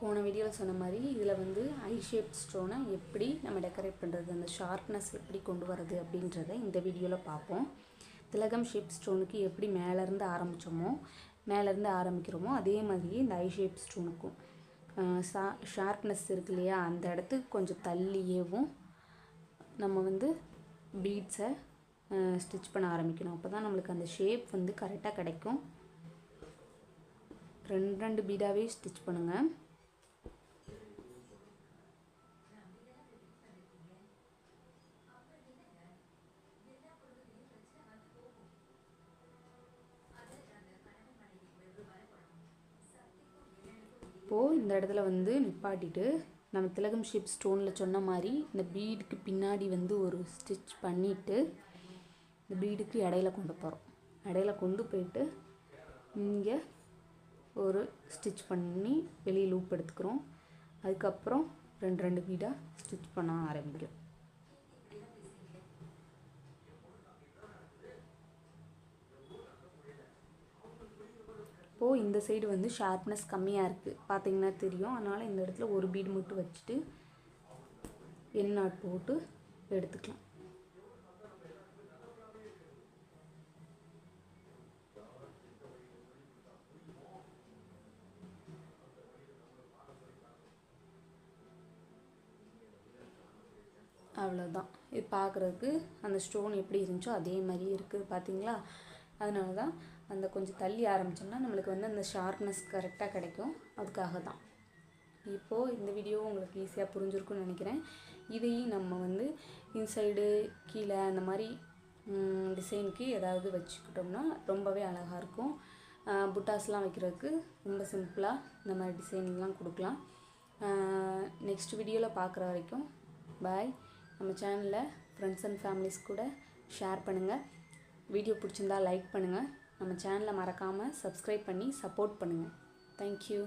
போன வீடியோவில் சொன்ன மாதிரி இதில் வந்து ஐ ஷேப் ஸ்டோனை எப்படி நம்ம டெக்கரேட் பண்ணுறது அந்த ஷார்ப்னஸ் எப்படி கொண்டு வரது அப்படின்றத இந்த வீடியோவில் பார்ப்போம். திலகம் ஷேப் ஸ்டோனுக்கு எப்படி மேலேருந்து ஆரம்பித்தோமோ மேலேருந்து ஆரம்பிக்கிறோமோ அதே மாதிரியே இந்த ஐ ஷேப் ஸ்டோனுக்கும் ஷா ஷார்ப்னஸ் இருக்கு இல்லையா? அந்த இடத்துக்கு கொஞ்சம் தள்ளியேவும் நம்ம வந்து பீட்ஸை ஸ்டிச் பண்ண ஆரம்பிக்கணும். அப்போ தான் நம்மளுக்கு அந்த ஷேப் வந்து கரெக்டாக கிடைக்கும். ரெண்டு ரெண்டு பீடாகவே ஸ்டிச் பண்ணுங்கள் இப்போது இந்த இடத்துல வந்து நிப்பாட்டிட்டு நம்ம திலகம் ஷேப் ஸ்டோனில் சொன்ன மாதிரி இந்த பீடுக்கு பின்னாடி வந்து ஒரு ஸ்டிச் பண்ணிவிட்டு இந்த பீடுக்கு இடையில கொண்டு போகிறோம் இடையில கொண்டு போயிட்டு இங்கே ஒரு ஸ்டிச் பண்ணி வெளியே லூப் எடுத்துக்கிறோம். அதுக்கப்புறம் ரெண்டு ரெண்டு பீடாக ஸ்டிச் பண்ண ஆரம்பிக்கும் இப்போது இந்த சைடு வந்து ஷார்ப்னஸ் கம்மியாக இருக்குது பார்த்தீங்கன்னா தெரியும். அதனால் இந்த இடத்துல ஒரு பீடு மட்டும் வச்சுட்டு எண் நாட் போட்டு எடுத்துக்கலாம். அவ்வளோதான் இது பார்க்குறதுக்கு அந்த ஸ்டோன் எப்படி இருந்துச்சோ அதே மாதிரி இருக்குது பார்த்தீங்களா அதனால தான் அந்த கொஞ்சம் தள்ளி ஆரம்பித்தோம்னா நம்மளுக்கு வந்து அந்த ஷார்ப்னஸ் கரெக்டாக கிடைக்கும். அதுக்காக தான் இப்போது இந்த வீடியோ உங்களுக்கு ஈஸியாக புரிஞ்சிருக்கும்னு நினைக்கிறேன். இதையும் நம்ம வந்து இன்சைடு கீழே அந்த மாதிரி டிசைனுக்கு ஏதாவது வச்சுக்கிட்டோம்னா ரொம்பவே அழகாக இருக்கும். புட்டாஸ்லாம் வைக்கிறதுக்கு ரொம்ப சிம்பிளாக இந்த மாதிரி டிசைன்லாம் கொடுக்கலாம். நெக்ஸ்ட் வீடியோவில் பார்க்குற வரைக்கும் பாய் நம்ம சேனலில் ஃப்ரெண்ட்ஸ் அண்ட் ஃபேமிலிஸ் கூட ஷேர் பண்ணுங்கள் வீடியோ பிடிச்சிருந்தா லைக் பண்ணுங்கள் நம்ம சேனலை மறக்காமல் சப்ஸ்கிரைப் பண்ணி சப்போர்ட் பண்ணுங்கள் தேங்க்யூ